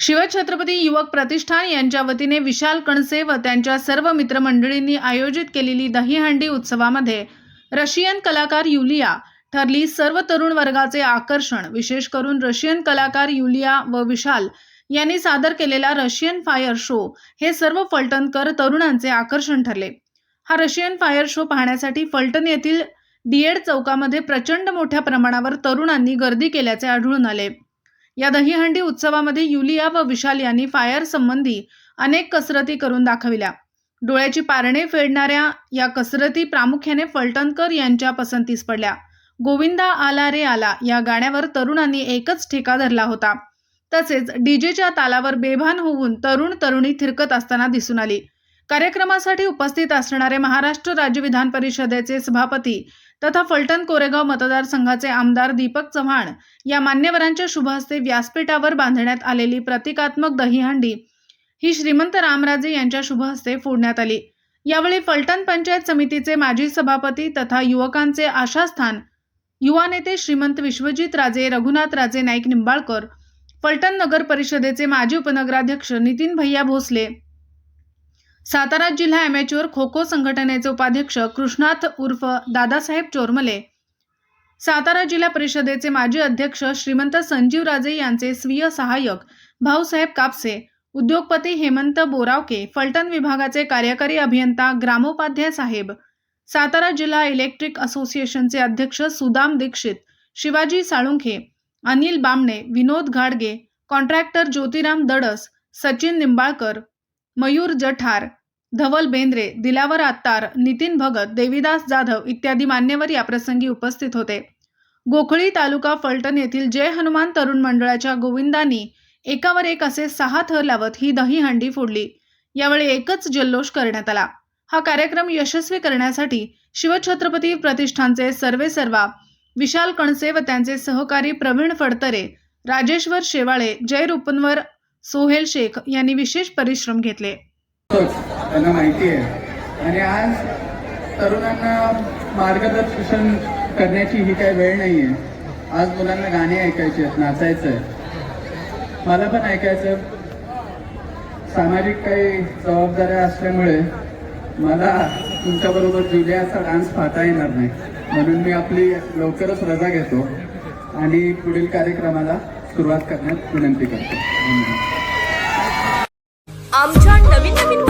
शिवछत्रपती युवक प्रतिष्ठान यांच्या वतीने विशाल कणसे व त्यांच्या सर्व मित्रमंडळींनी आयोजित केलेली दहीहंडी उत्सवामध्ये रशियन कलाकार युलिया ठरली सर्व तरुण वर्गाचे आकर्षण. विशेष करून रशियन कलाकार युलिया व विशाल यांनी सादर केलेला रशियन फायर शो हे सर्व फलटणकर तरुणांचे आकर्षण ठरले. हा रशियन फायर शो पाहण्यासाठी फलटण येथील डीएड चौकामध्ये प्रचंड मोठ्या प्रमाणावर तरुणांनी गर्दी केल्याचे आढळून आले. या दहीहंडी उत्सवामध्ये युलिया व विशाल यांनी फायर संबंधी अनेक कसरती करून दाखविल्या. डोळ्याची पारणे फेडणाऱ्या या कसरती प्रामुख्याने फलटणकर यांच्या पसंतीस पडल्या. गोविंदा आला रे आला या गाण्यावर तरुणांनी एकच ठेका धरला होता. तसेच डीजेच्या तालावर बेभान होऊन तरुण तरुणी थिरकत असताना दिसून आली. कार्यक्रमासाठी उपस्थित असणारे महाराष्ट्र राज्य विधान परिषदेचे सभापती तथा फलटण कोरेगाव मतदारसंघाचे आमदार दीपक चव्हाण या मान्यवरांच्या शुभहस्ते व्यासपीठावर बांधण्यात आलेली प्रतिकात्मक दहीहंडी ही श्रीमंत रामराजे यांच्या शुभहस्ते फोडण्यात आली. यावेळी फलटण पंचायत समितीचे माजी सभापती तथा युवकांचे आशास्थान युवा नेते श्रीमंत विश्वजित राजे रघुनाथ राजे नाईक निंबाळकर फलटण नगर परिषदेचे माजी उपनगराध्यक्ष नितीन भैया भोसले सातारा जिल्हा अमॅच्युअर खो खो संघटनेचे उपाध्यक्ष कृष्णाथ उर्फ दादासाहेब चोरमले. सातारा जिल्हा परिषदेचे माजी अध्यक्ष श्रीमंत संजीव राजे यांचे स्वीय सहाय्यक भाऊसाहेब कापसे उद्योगपती हेमंत बोरावके फलटण विभागाचे कार्यकारी अभियंता ग्रामोपाध्याय साहेब सातारा जिल्हा इलेक्ट्रिक असोसिएशनचे अध्यक्ष सुदाम दीक्षित शिवाजी साळुंखे अनिल बामणे विनोद घाडगे कॉन्ट्रॅक्टर ज्योतिराम दडस सचिन निंबाळकर मयूर जठार धवल बेंद्रे दिलावर आत्तार नितीन भगत देविदास जाधव इत्यादी मान्यवर याप्रसंगी उपस्थित होते. गोखळी तालुका फलटण येथील जय हनुमान तरुण मंडळाच्या गोविंदांनी एकावर एक असे सहा थर लावत ही दहीहंडी फोडली. यावेळी एकच जल्लोष करण्यात आला. हा कार्यक्रम यशस्वी करण्यासाठी शिवछत्रपती प्रतिष्ठानचे सर्वेसर्वा विशाल कणसे व त्यांचे सहकारी प्रवीण फडतरे राजेश्वर शेवाळे जय रुपनवर सोहेल शेख यांनी विशेष परिश्रम घेतले. त्यांना माहिती आहे. आणि आज तरुणांना मार्गदर्शन करण्याची ही काही वेळ नाही आहे आज मुलांना गाणी ऐकायची आहेत नाचायचं आहे मला पण ऐकायचं सामाजिक काही जबाबदाऱ्या असल्यामुळे मला तुमच्याबरोबर जुलियाचा डान्स पाहता येणार नाही. म्हणून मी आपली लवकरच रजा घेतो आणि पुढील कार्यक्रमाला सुरुवात करण्यात विनंती करतो. आमच्या नवीन नवीन